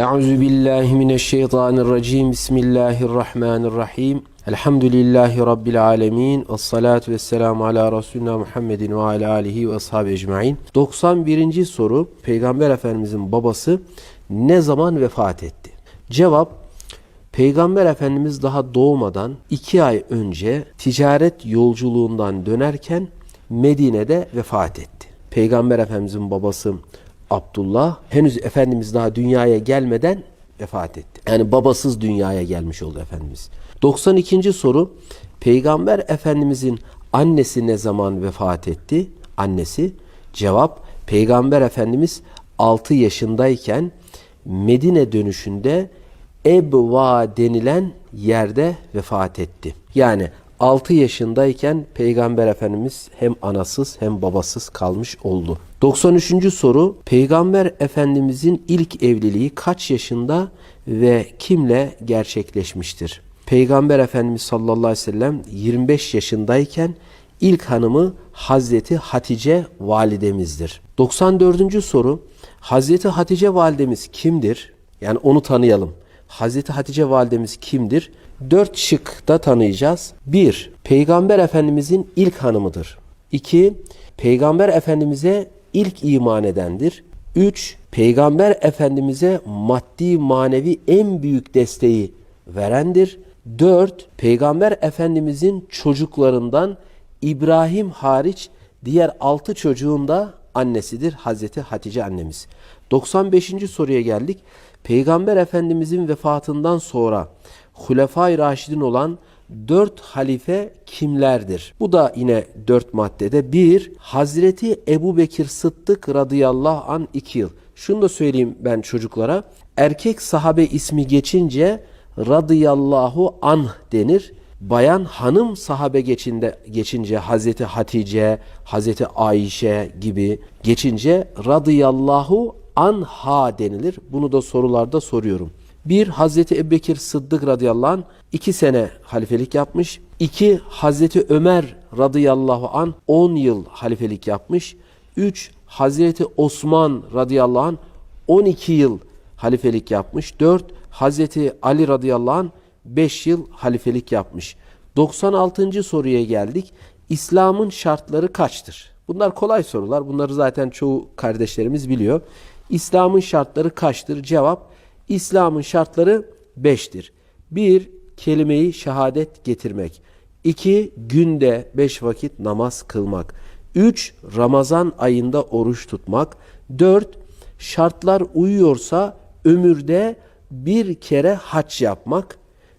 Euzu billahi mineşşeytanirracim. Bismillahirrahmanirrahim. Elhamdülillahi rabbil alamin. Ves salatu vesselamu ala resulina Muhammedin ve ala alihi ve ashabi ecmaîn. 91. soru Peygamber Efendimizin babası ne zaman vefat etti? Cevap Peygamber Efendimiz daha doğmadan iki ay önce ticaret yolculuğundan dönerken Medine'de vefat etti. Peygamber Efendimizin babası Abdullah henüz Efendimiz daha dünyaya gelmeden vefat etti. Yani babasız dünyaya gelmiş oldu Efendimiz. 92. soru Peygamber Efendimizin annesi ne zaman vefat etti? Annesi cevap Peygamber Efendimiz 6 yaşındayken Medine dönüşünde Ebva denilen yerde vefat etti. Yani 6 yaşındayken Peygamber Efendimiz hem anasız hem babasız kalmış oldu. 93. soru Peygamber Efendimizin ilk evliliği kaç yaşında ve kimle gerçekleşmiştir? Peygamber Efendimiz sallallahu aleyhi ve sellem 25 yaşındayken ilk hanımı Hazreti Hatice validemizdir. 94. soru Hazreti Hatice validemiz kimdir? Yani onu tanıyalım. Hazreti Hatice validemiz kimdir? Dört şıkta tanıyacağız. 1. Peygamber Efendimizin ilk hanımıdır. 2. Peygamber Efendimiz'e ilk iman edendir. 3. Peygamber Efendimiz'e maddi manevi en büyük desteği verendir. 4. Peygamber Efendimizin çocuklarından İbrahim hariç diğer 6 çocuğun da annesidir Hazreti Hatice annemiz. 95. soruya geldik. Peygamber Efendimizin vefatından sonra Hulefai Raşidin olan dört halife kimlerdir? Bu da yine dört maddede. Bir, Hazreti Ebu Bekir Sıddık radıyallahu an iki yıl. Şunu da söyleyeyim ben çocuklara. Erkek sahabe ismi geçince radıyallahu anh denir. Bayan hanım sahabe geçinde, geçince Hazreti Hatice, Hazreti Ayşe gibi geçince radıyallahu anha denilir. Bunu da sorularda soruyorum. Bir Hazreti Ebubekir Sıddık radıyallahu anh iki sene halifelik yapmış. İki Hazreti Ömer radıyallahu an 10 yıl halifelik yapmış. Üç Hazreti Osman radıyallahu an 12 yıl halifelik yapmış. Dört Hazreti Ali radıyallahu an 5 yıl halifelik yapmış. 96. soruya geldik. İslam'ın şartları kaçtır? Bunlar kolay sorular. Bunları zaten çoğu kardeşlerimiz biliyor. İslam'ın şartları kaçtır? Cevap İslam'ın şartları beştir. Bir, kelimeyi şehadet getirmek. İki, günde beş vakit namaz kılmak. Üç, Ramazan ayında oruç tutmak. Dört, şartlar uyuyorsa ömürde bir kere haç yapmak.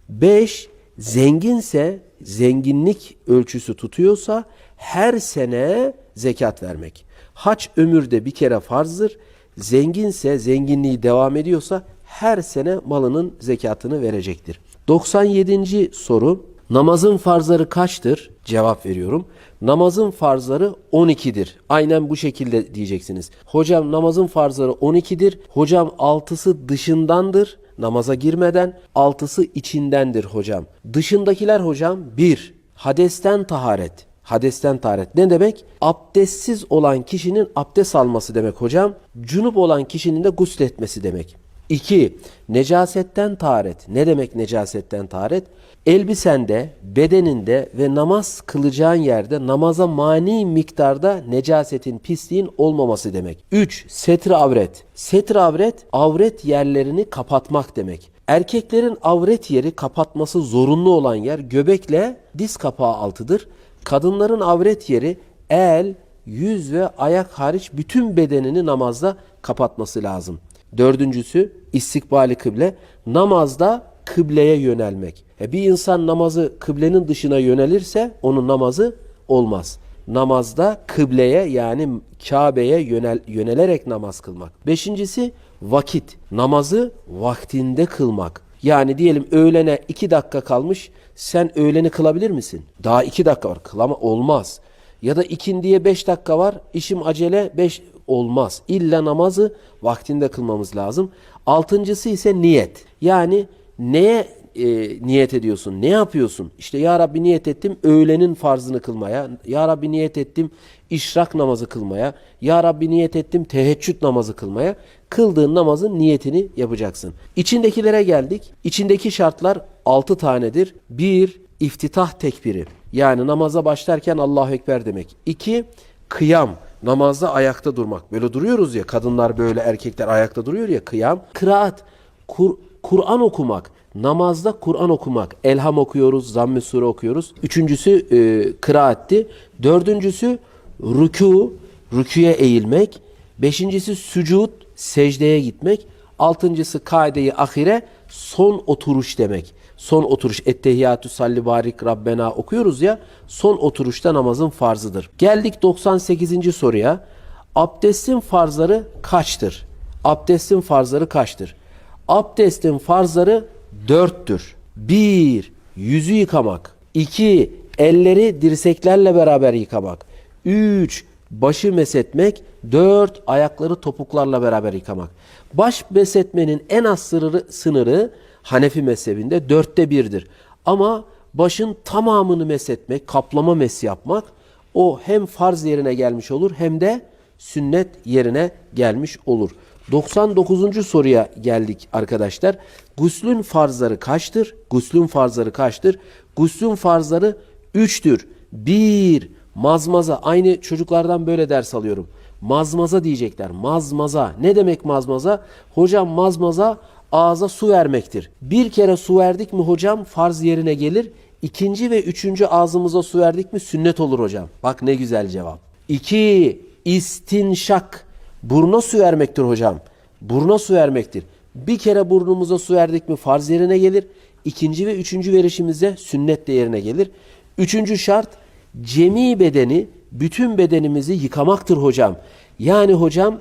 Beş, zenginse zenginlik ölçüsü tutuyorsa her sene zekat vermek. Haç ömürde bir kere farzdır. Zenginse zenginliği devam ediyorsa her sene malının zekatını verecektir. 97. soru namazın farzları kaçtır? Cevap veriyorum. Namazın farzları 12'dir. Aynen bu şekilde diyeceksiniz. Hocam namazın farzları 12'dir. Hocam 6'sı dışındandır. Namaza girmeden 6'sı içindendir hocam. Dışındakiler hocam 1. Hadesten taharet. Hadesten taharet ne demek? Abdestsiz olan kişinin abdest alması demek hocam. Cunup olan kişinin de gusletmesi demek. 2. Necasetten taharet. Ne demek necasetten taharet? Elbisende, bedeninde ve namaz kılacağın yerde namaza mani miktarda necasetin, pisliğin olmaması demek. 3. Setr avret. Setr avret, avret yerlerini kapatmak demek. Erkeklerin avret yeri kapatması zorunlu olan yer göbekle diz kapağı altıdır. Kadınların avret yeri el, yüz ve ayak hariç bütün bedenini namazda kapatması lazım. Dördüncüsü istikbali kıble. Namazda kıbleye yönelmek. E bir insan namazı kıblenin dışına yönelirse onun namazı olmaz. Namazda kıbleye yani Kabe'ye yönel, yönelerek namaz kılmak. Beşincisi vakit. Namazı vaktinde kılmak. Yani diyelim öğlene iki dakika kalmış sen öğleni kılabilir misin? Daha iki dakika var kılama olmaz. Ya da ikindiye beş dakika var işim acele beş olmaz. İlla namazı vaktinde kılmamız lazım. Altıncısı ise niyet. Yani neye e, niyet ediyorsun? Ne yapıyorsun? İşte Ya Rabbi niyet ettim öğlenin farzını kılmaya. Ya Rabbi niyet ettim işrak namazı kılmaya. Ya Rabbi niyet ettim teheccüd namazı kılmaya. Kıldığın namazın niyetini yapacaksın. İçindekilere geldik. İçindeki şartlar 6 tanedir. 1. iftitah tekbiri. Yani namaza başlarken Allahu Ekber demek. 2. Kıyam. Namazda ayakta durmak. Böyle duruyoruz ya kadınlar böyle erkekler ayakta duruyor ya kıyam. Kıraat. Kur, Kur'an okumak. Namazda Kur'an okumak. Elham okuyoruz, zamm-ı sure okuyoruz. Üçüncüsü e, kıraatti. Dördüncüsü rükû, rüküye eğilmek. Beşincisi sücud, secdeye gitmek. Altıncısı kaideyi ahire, son oturuş demek. Son oturuş, ettehiyyatü salli barik Rabbena okuyoruz ya, son oturuşta namazın farzıdır. Geldik 98. soruya. Abdestin farzları kaçtır? Abdestin farzları kaçtır? Abdestin farzları dörttür. Bir, yüzü yıkamak. İki, elleri dirseklerle beraber yıkamak. Üç, başı mesetmek. Dört, ayakları topuklarla beraber yıkamak. Baş mesetmenin en az sınırı, sınırı Hanefi mezhebinde dörtte birdir. Ama başın tamamını mesetmek, kaplama mesi yapmak o hem farz yerine gelmiş olur hem de sünnet yerine gelmiş olur. 99. soruya geldik arkadaşlar. Guslün farzları kaçtır? Guslün farzları kaçtır? Guslün farzları 3'tür. 1. Mazmaza. Aynı çocuklardan böyle ders alıyorum. Mazmaza diyecekler. Mazmaza. Ne demek mazmaza? Hocam mazmaza ağza su vermektir. Bir kere su verdik mi hocam farz yerine gelir. İkinci ve üçüncü ağzımıza su verdik mi sünnet olur hocam. Bak ne güzel cevap. İki, istinşak. Buruna su vermektir hocam. Buruna su vermektir. Bir kere burnumuza su verdik mi farz yerine gelir. İkinci ve üçüncü verişimizde sünnet de yerine gelir. Üçüncü şart cemi bedeni, bütün bedenimizi yıkamaktır hocam. Yani hocam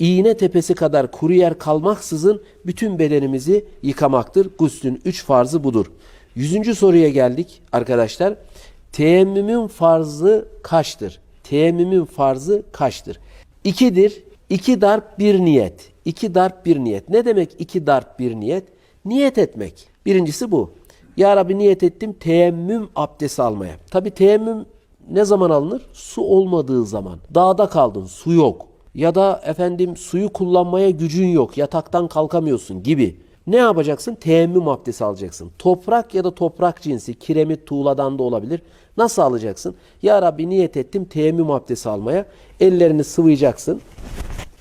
iğne tepesi kadar kuru yer kalmaksızın bütün bedenimizi yıkamaktır. Guslün üç farzı budur. Yüzüncü soruya geldik arkadaşlar. Teyemmümün farzı kaçtır? Teyemmümün farzı kaçtır? İkidir. İki darp bir niyet. İki darp bir niyet. Ne demek iki darp bir niyet? Niyet etmek. Birincisi bu. Ya Rabbi niyet ettim teyemmüm abdesti almaya. Tabi teyemmüm ne zaman alınır? Su olmadığı zaman. Dağda kaldın, su yok. Ya da efendim suyu kullanmaya gücün yok, yataktan kalkamıyorsun gibi. Ne yapacaksın? Teyemmüm abdesti alacaksın. Toprak ya da toprak cinsi, kiremit, tuğladan da olabilir. Nasıl alacaksın? Ya Rabbi niyet ettim teyemmüm abdesti almaya. Ellerini sıvayacaksın.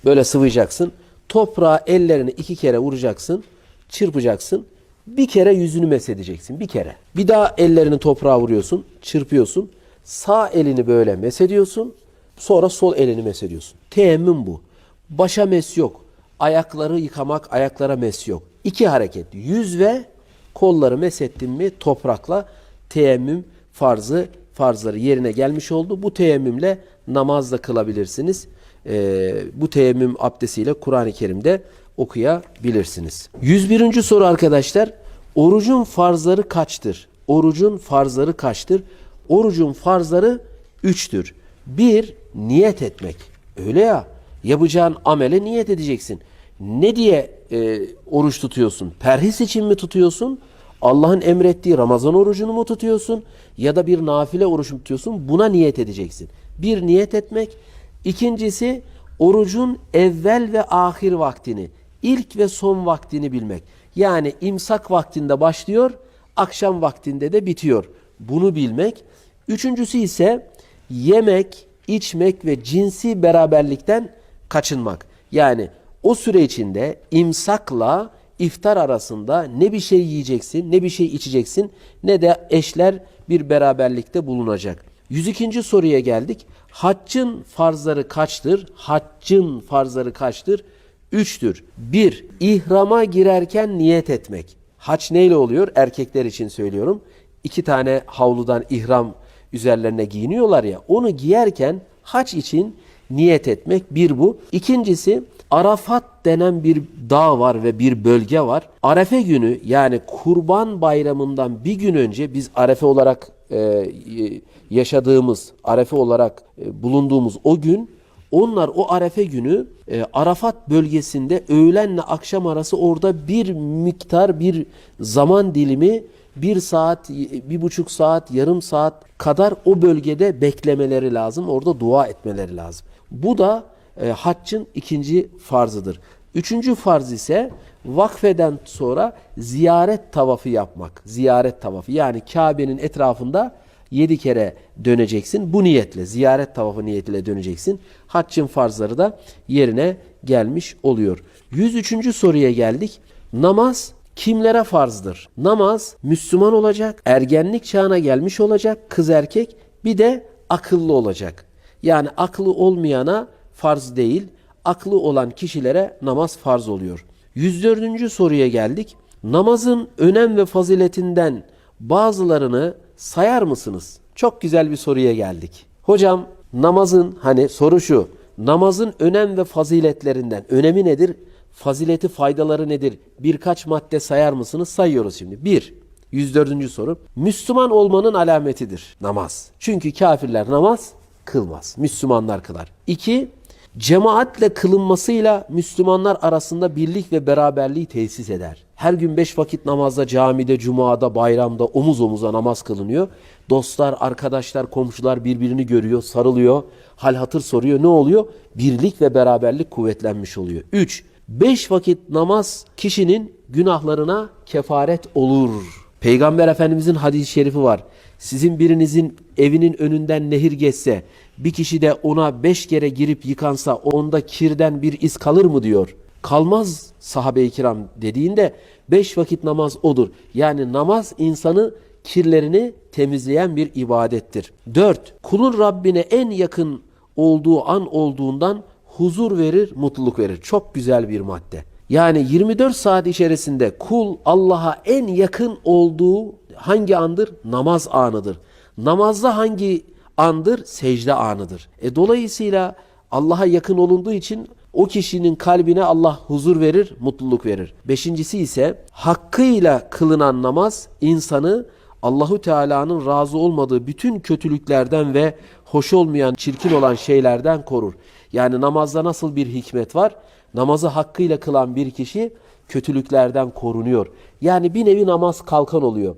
Böyle sıvayacaksın. Toprağa ellerini iki kere vuracaksın. Çırpacaksın. Bir kere yüzünü mesedeceksin. Bir kere. Bir daha ellerini toprağa vuruyorsun. Çırpıyorsun. Sağ elini böyle mesediyorsun. Sonra sol elini mesediyorsun. Teyemmüm bu. Başa mes yok. Ayakları yıkamak, ayaklara mes yok. İki hareket. Yüz ve kolları mesettin mi toprakla teyemmüm farzı farzları yerine gelmiş oldu. Bu teyemmümle namaz da kılabilirsiniz. Ee, bu teyemmüm abdestiyle Kur'an-ı Kerim'de okuyabilirsiniz. 101. soru arkadaşlar. Orucun farzları kaçtır? Orucun farzları kaçtır? Orucun farzları üçtür. Bir, niyet etmek. Öyle ya, yapacağın amele niyet edeceksin. Ne diye e, oruç tutuyorsun? Perhis için mi tutuyorsun? Allah'ın emrettiği Ramazan orucunu mu tutuyorsun? Ya da bir nafile oruç mu tutuyorsun? Buna niyet edeceksin. Bir, niyet etmek. İkincisi, orucun evvel ve ahir vaktini, ilk ve son vaktini bilmek. Yani imsak vaktinde başlıyor, akşam vaktinde de bitiyor. Bunu bilmek. Üçüncüsü ise yemek, içmek ve cinsi beraberlikten kaçınmak. Yani o süre içinde imsakla iftar arasında ne bir şey yiyeceksin, ne bir şey içeceksin, ne de eşler bir beraberlikte bulunacak. 102. soruya geldik. Haccın farzları kaçtır? Haccın farzları kaçtır? Üçtür. Bir, ihrama girerken niyet etmek. Haç neyle oluyor? Erkekler için söylüyorum. İki tane havludan ihram üzerlerine giyiniyorlar ya. Onu giyerken haç için niyet etmek bir bu. İkincisi Arafat denen bir dağ var ve bir bölge var. Arefe günü yani kurban bayramından bir gün önce biz arefe olarak e, yaşadığımız, arefe olarak e, bulunduğumuz o gün Onlar o Arefe günü e, Arafat bölgesinde öğlenle akşam arası orada bir miktar bir zaman dilimi bir saat, bir buçuk saat, yarım saat kadar o bölgede beklemeleri lazım. Orada dua etmeleri lazım. Bu da e, haccın ikinci farzıdır. Üçüncü farz ise vakfeden sonra ziyaret tavafı yapmak. Ziyaret tavafı yani Kabe'nin etrafında yedi kere döneceksin. Bu niyetle ziyaret tavafı niyetiyle döneceksin. Haccın farzları da yerine gelmiş oluyor. 103. soruya geldik. Namaz kimlere farzdır? Namaz Müslüman olacak, ergenlik çağına gelmiş olacak, kız erkek bir de akıllı olacak. Yani aklı olmayana farz değil, aklı olan kişilere namaz farz oluyor. 104. soruya geldik. Namazın önem ve faziletinden bazılarını sayar mısınız? Çok güzel bir soruya geldik. Hocam namazın hani soru şu. Namazın önem ve faziletlerinden önemi nedir? Fazileti faydaları nedir? Birkaç madde sayar mısınız? Sayıyoruz şimdi. 1. 104. soru. Müslüman olmanın alametidir namaz. Çünkü kafirler namaz kılmaz. Müslümanlar kılar. 2. Cemaatle kılınmasıyla Müslümanlar arasında birlik ve beraberliği tesis eder. Her gün beş vakit namazda, camide, cumada, bayramda omuz omuza namaz kılınıyor. Dostlar, arkadaşlar, komşular birbirini görüyor, sarılıyor, hal hatır soruyor. Ne oluyor? Birlik ve beraberlik kuvvetlenmiş oluyor. 3. Beş vakit namaz kişinin günahlarına kefaret olur. Peygamber Efendimizin hadis-i şerifi var. Sizin birinizin evinin önünden nehir geçse, bir kişi de ona beş kere girip yıkansa onda kirden bir iz kalır mı diyor. Kalmaz sahabe-i kiram dediğinde beş vakit namaz odur. Yani namaz insanı kirlerini temizleyen bir ibadettir. 4. Kulun Rabbine en yakın olduğu an olduğundan huzur verir, mutluluk verir. Çok güzel bir madde. Yani 24 saat içerisinde kul Allah'a en yakın olduğu hangi andır? Namaz anıdır. Namazda hangi andır? Secde anıdır. E dolayısıyla Allah'a yakın olunduğu için o kişinin kalbine Allah huzur verir, mutluluk verir. Beşincisi ise hakkıyla kılınan namaz insanı Allahu Teala'nın razı olmadığı bütün kötülüklerden ve hoş olmayan, çirkin olan şeylerden korur. Yani namazda nasıl bir hikmet var? Namazı hakkıyla kılan bir kişi kötülüklerden korunuyor. Yani bir nevi namaz kalkan oluyor.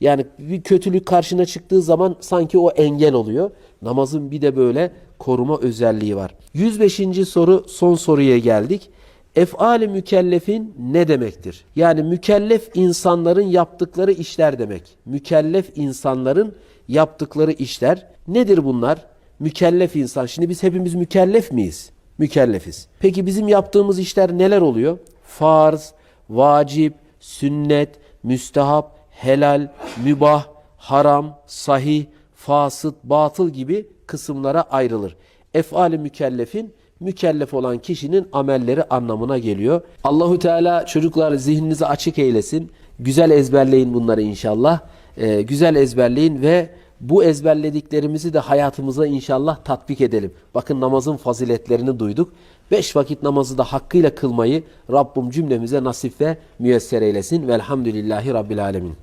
Yani bir kötülük karşına çıktığı zaman sanki o engel oluyor. Namazın bir de böyle koruma özelliği var. 105. soru son soruya geldik. Ef'ali mükellefin ne demektir? Yani mükellef insanların yaptıkları işler demek. Mükellef insanların yaptıkları işler. Nedir bunlar? Mükellef insan. Şimdi biz hepimiz mükellef miyiz? Mükellefiz. Peki bizim yaptığımız işler neler oluyor? Farz, vacip, sünnet, müstehap, helal, mübah, haram, sahih, fasıt, batıl gibi kısımlara ayrılır. Ef'ali mükellefin mükellef olan kişinin amelleri anlamına geliyor. Allahu Teala çocuklar zihninizi açık eylesin. Güzel ezberleyin bunları inşallah. Ee, güzel ezberleyin ve bu ezberlediklerimizi de hayatımıza inşallah tatbik edelim. Bakın namazın faziletlerini duyduk. Beş vakit namazı da hakkıyla kılmayı Rabbim cümlemize nasip ve müyesser eylesin. Velhamdülillahi Rabbil Alemin.